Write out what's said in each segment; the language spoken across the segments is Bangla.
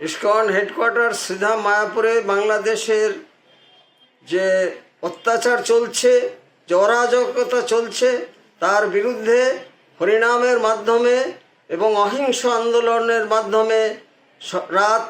ইস্কন হেডকোয়ার্টার সিধা মায়াপুরে বাংলাদেশের যে অত্যাচার চলছে, যে অরাজকতা চলছে, তার বিরুদ্ধে হরিনামের মাধ্যমে এবং অহিংস আন্দোলনের মাধ্যমে রাত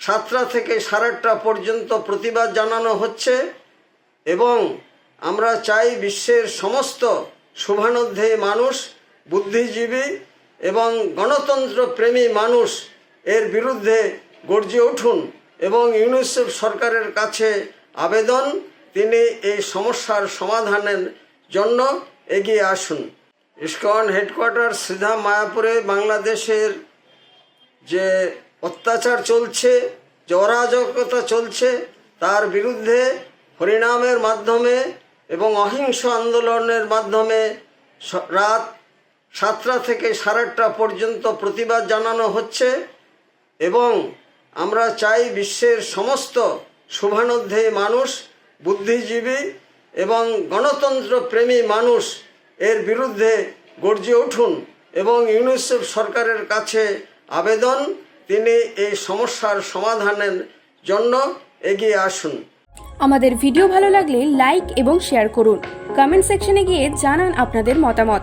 সাতটা থেকে সাড়ে আটটা পর্যন্ত প্রতিবাদ জানানো হচ্ছে এবং আমরা চাই বিশ্বের সমস্ত শুভানুধ্যায়ী মানুষ, বুদ্ধিজীবী এবং গণতন্ত্র প্রেমী মানুষ এর বিরুদ্ধে গর্জে উঠুন এবং ইউনিসেফ সরকারের কাছে আবেদন। তিনি এই সমস্যার সমাধানের জন্য এগিয়ে আসুন। ইস্কন হেডকোয়ার্টার সিধা মায়াপুরে বাংলাদেশের যে অত্যাচার চলছে, যে অরাজকতা চলছে, তার বিরুদ্ধে হরিনামের মাধ্যমে এবং অহিংস আন্দোলনের মাধ্যমে রাত সাতটা থেকে সাড়ে আটটা পর্যন্ত প্রতিবাদ জানানো হচ্ছে। এবং আমরা চাই বিশ্বের সমস্ত শুভানুধ্যায়ী মানুষ, বুদ্ধিজীবী এবং গণতন্ত্র প্রেমী মানুষ এর বিরুদ্ধে গর্জে উঠুন এবং ইউনিসেফ সরকারের কাছে আবেদন, তিনি এই সমস্যার সমাধানের জন্য এগিয়ে আসুন। আমাদের ভিডিও ভালো লাগলে লাইক এবং শেয়ার করুন। কমেন্ট সেকশনে গিয়ে জানান আপনাদের মতামত।